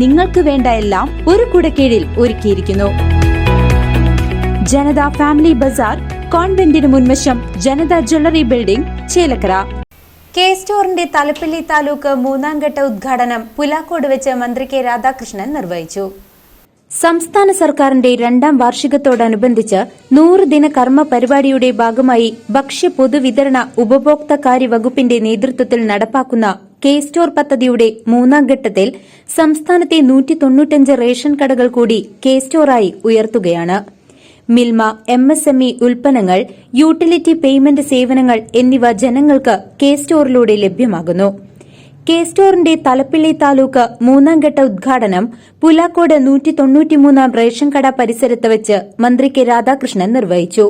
നിങ്ങൾക്ക് വേണ്ട എല്ലാം ഒരു കുടക്കീഴിൽ ഒരുക്കിയിരിക്കുന്നു. ജനത ഫാമിലി ബസാർ കോൺവെന്റിന് മുൻവശം Janatha jewellery building Chelakkara. K സ്റ്റോറിന്റെ Thalappilly taluk മൂന്നാം ഘട്ട ഉദ്ഘാടനം പുലാക്കോട് വെച്ച് മന്ത്രി കെ രാധാകൃഷ്ണൻ നിർവഹിച്ചു. സംസ്ഥാന സർക്കാരിന്റെ രണ്ടാം വാർഷികത്തോടനുബന്ധിച്ച് നൂറ് ദിന കർമ്മ പരിപാടിയുടെ ഭാഗമായി ഭക്ഷ്യ പൊതുവിതരണ ഉപഭോക്തകാര്യ വകുപ്പിന്റെ നേതൃത്വത്തിൽ നടപ്പാക്കുന്ന കെ സ്റ്റോർ പദ്ധതിയുടെ മൂന്നാം ഘട്ടത്തിൽ സംസ്ഥാനത്തെ നൂറ്റി തൊണ്ണൂറ്റഞ്ച് റേഷൻ കടകൾ കൂടി കെ സ്റ്റോറായി ഉയർത്തുകയാണ്. Milma M S M E ഉൽപ്പന്നങ്ങൾ യൂട്ടിലിറ്റി പേയ്മെന്റ് സേവനങ്ങൾ എന്നിവ ജനങ്ങൾക്ക് കെ സ്റ്റോറിലൂടെ ലഭ്യമാകുന്നു. കെ സ്റ്റോറിന്റെ തലപ്പിള്ളി താലൂക്ക് മൂന്നാം ഘട്ട ഉദ്ഘാടനം പുലാക്കോട് നൂറ്റി തൊണ്ണൂറ്റിമൂന്നാം റേഷൻ കട പരിസരത്ത് വെച്ച് മന്ത്രി കെ രാധാകൃഷ്ണൻ നിർവഹിച്ചു.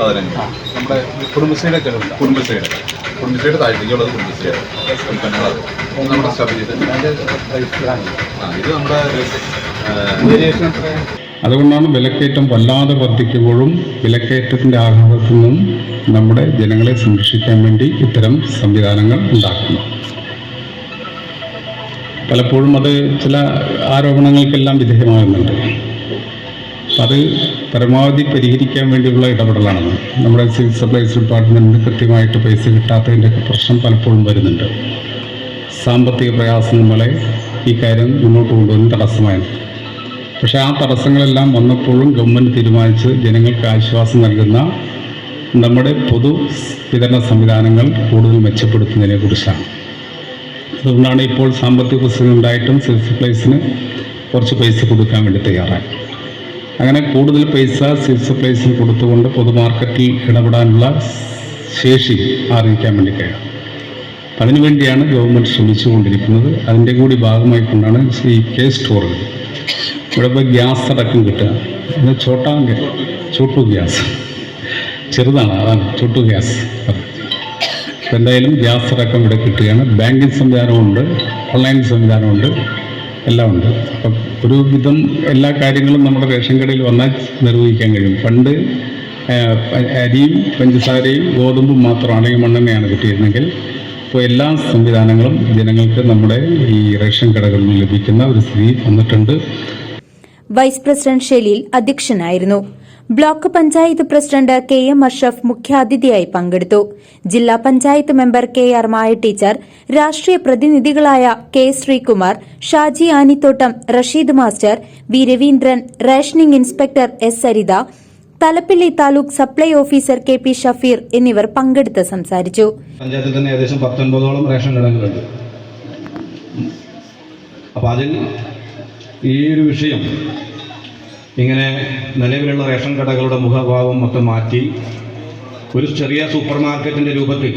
സാധനങ്ങൾ നമ്മുടെ കുടുംബശ്രീയുടെ ചെലവില്ല കുടുംബശ്രീയുടെ. കുടുംബശ്രീയുടെ താഴത്തേക്കുള്ളത് കുടുംബശ്രീയാണ് ഉൽപ്പന്നങ്ങൾ അത് നമ്മുടെ ചെയ്ത്. ആ ഇത് നമ്മുടെ വേരിയേഷൻ അതുകൊണ്ടാണ് വിലക്കയറ്റം വല്ലാതെ വർദ്ധിക്കുമ്പോഴും വിലക്കയറ്റത്തിന്റെ ആഘാതത്തിൽ നിന്നും നമ്മുടെ ജനങ്ങളെ സംരക്ഷിക്കാൻ വേണ്ടി ഇത്തരം സംവിധാനങ്ങൾ ഉണ്ടാക്കുന്നു പലപ്പോഴും അത് ചില ആരോപണങ്ങൾക്കെല്ലാം വിധേയമാകുന്നുണ്ട്. അത് പരമാവധി പരിഹരിക്കാൻ വേണ്ടിയുള്ള ഇടപെടലാണ് നമ്മുടെ സിവിൽ സപ്ലൈസ് ഡിപ്പാർട്ട്മെന്റിന് കൃത്യമായിട്ട് പൈസ കിട്ടാത്തതിന്റെയൊക്കെ പ്രശ്നം പലപ്പോഴും വരുന്നുണ്ട്. സാമ്പത്തിക പ്രയാസം നമ്മളെ ഈ കാര്യം മുന്നോട്ട് കൊണ്ടുവന്ന് തടസ്സമായിരുന്നു പക്ഷേ ആ തടസ്സങ്ങളെല്ലാം വന്നപ്പോഴും ഗവൺമെന്റ് തീരുമാനിച്ച് ജനങ്ങൾക്ക് ആശ്വാസം നൽകുന്ന നമ്മുടെ പൊതു വിതരണ സംവിധാനങ്ങൾ കൂടുതൽ മെച്ചപ്പെടുത്തുന്നതിനെ കുറിച്ചാണ്. അതുകൊണ്ടാണ് ഇപ്പോൾ സാമ്പത്തിക പ്രശ്നം ഉണ്ടായിട്ടും സിവിൽ സപ്ലൈസിന് കുറച്ച് പൈസ കൊടുക്കാൻ വേണ്ടി തയ്യാറായി അങ്ങനെ കൂടുതൽ പൈസ സിവിൽ പ്രൈസിൽ കൊടുത്തുകൊണ്ട് പൊതുമാർക്കറ്റിൽ ഇടപെടാനുള്ള ശേഷി അറിയിക്കാൻ വേണ്ടി കഴിയും അതിനുവേണ്ടിയാണ് ഗവൺമെന്റ് ശ്രമിച്ചുകൊണ്ടിരിക്കുന്നത്. അതിന്റെ കൂടി ഭാഗമായി കൊണ്ടാണ് ഈ കെ സ്റ്റോറുകൾ ഇവിടെ ഇപ്പോൾ ഗ്യാസ് അടക്കം കിട്ടുക. ഇത് ചോട്ടാ ചോട്ടു ഗ്യാസ്. ചെറുതാണ് അതാണ് ചോട്ടു ഗ്യാസ്. എന്തായാലും ഗ്യാസ് അടക്കം ഇവിടെ കിട്ടുകയാണ്. ബാങ്കിങ് സംവിധാനമുണ്ട് ഓൺലൈൻ സംവിധാനമുണ്ട്. എല്ലാം ഉണ്ട് അപ്പം ഒരു വിധം എല്ലാ കാര്യങ്ങളും നമ്മുടെ റേഷൻ കടയിൽ വന്നാൽ നിർവഹിക്കാൻ കഴിയും. പണ്ട് അരിയും പഞ്ചസാരയും ഗോതമ്പും മാത്രം അല്ലെങ്കിൽ മണ്ണെണ്ണയാണ് കിട്ടിയിരുന്നെങ്കിൽ. ഇപ്പോൾ എല്ലാ സംവിധാനങ്ങളും ജനങ്ങൾക്ക് നമ്മുടെ ഈ റേഷൻ കടകളിൽ ലഭിക്കുന്ന ഒരു സ്ഥിതി വന്നിട്ടുണ്ട്. വൈസ് പ്രസിഡന്റ് ഷെലീൽ അധ്യക്ഷനായിരുന്നു. Block panchayat president K M Ashraf മുഖ്യാതിഥിയായി പങ്കെടുത്തു. ജില്ലാ panchayat member K R Maya teacher രാഷ്ട്രീയ പ്രതിനിധികളായ K Sreekumar Shaji Anithottam Rasheed master V Raveendran rationing inspector S Saritha Thalappilly taluk supply officer K P Shafeer എന്നിവർ പങ്കെടുത്ത് സംസാരിച്ചു. പഞ്ചായത്തിൽ തന്നെ ഏകദേശം പത്തൊൻപതോളം റേഷൻ കടകളുണ്ട് അപ്പോൾ അതിൽ ഈ ഒരു വിഷയം ഇങ്ങനെ നിലവിലുള്ള റേഷൻ കടകളുടെ മുഖഭാവം മൊത്തം മാറ്റി ഒരു ചെറിയ സൂപ്പർ മാർക്കറ്റിന്റെ രൂപത്തിൽ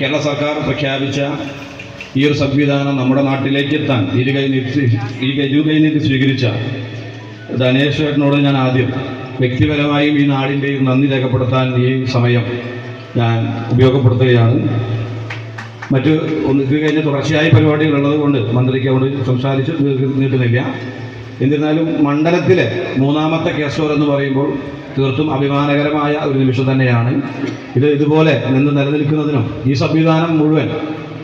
കേരള സർക്കാർ പ്രഖ്യാപിച്ച ഈ ഒരു സംവിധാനം നമ്മുടെ നാട്ടിലേക്ക് എത്താൻ ഈ കൈ നീട്ടി ഈ കൈ ഇരു നീട്ടി സ്വീകരിച്ച ധനേഷ് ചേട്ടനോട് ഞാൻ ആദ്യം വ്യക്തിപരമായും ഈ നാടിന്റെയും നന്ദി രേഖപ്പെടുത്താൻ ഈ സമയം ഞാൻ ഉപയോഗപ്പെടുത്തുകയാണ്. മറ്റ് ഒന്ന് ഇത് കഴിഞ്ഞ് തുടർച്ചയായ പരിപാടികളുള്ളത് കൊണ്ട് മന്ത്രിക്ക് അവിടെ സംസാരിച്ച് നീട്ടുന്നില്ല. എന്നിരുന്നാലും മണ്ഡലത്തിലെ മൂന്നാമത്തെ കേസോർ എന്ന് പറയുമ്പോൾ തീർത്തും അഭിമാനകരമായ ഒരു നിമിഷം തന്നെയാണ്. ഇത് ഇതുപോലെ നിന്ന് നിലനിൽക്കുന്നതിനും ഈ സംവിധാനം മുഴുവൻ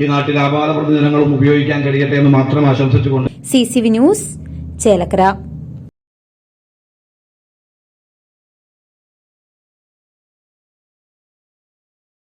ഈ നാട്ടിലെ അപാര പ്രതിദിനങ്ങളും ഉപയോഗിക്കാൻ കഴിയട്ടെ എന്ന് മാത്രം ആശംസിച്ചുകൊണ്ട് C C V news Chelakkara.